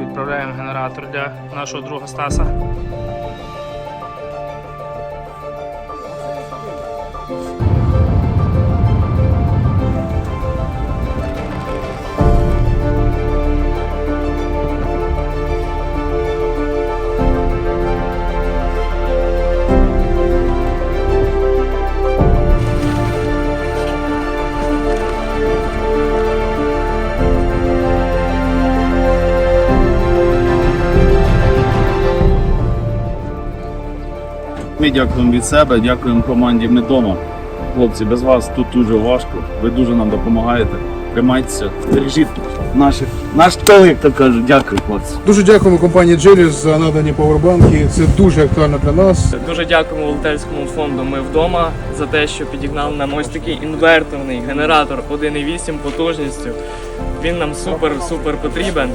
Відправляємо генератор для нашого друга Стаса. Ми дякуємо від себе, дякуємо команді «Ми дома». Хлопці, без вас тут дуже важко. Ви дуже нам допомагаєте. Тримайтеся, бережіть наших, наш тил, як то кажуть. Дякую, хлопці. Дуже дякуємо компанії Джеліс за надані повербанки. Це дуже актуально для нас. Дуже дякуємо волонтерському фонду Ми вдома за те, що підігнали нам ось такий інверторний генератор 1,8 потужністю. Він нам супер супер потрібен.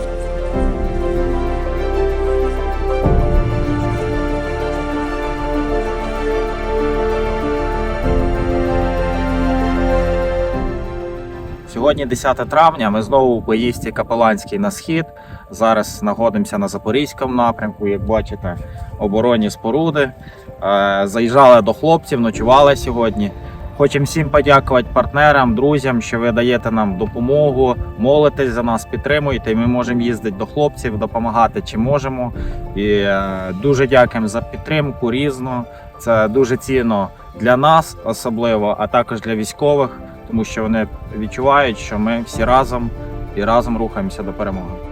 Сьогодні 10 травня. Ми знову у поїзді Капеланський на схід. Зараз знаходимося на Запорізькому напрямку. Як бачите, оборонні споруди. Е, Заїжджали до хлопців, ночували сьогодні. Хочемо всім подякувати партнерам, друзям, що ви даєте нам допомогу, молитесь за нас, підтримуєте. Ми можемо їздити до хлопців, допомагати чи можемо. І е, дуже дякуємо за підтримку різну. Це дуже цінно для нас, особливо, а також для військових тому що вони відчувають, що ми всі разом і разом рухаємося до перемоги.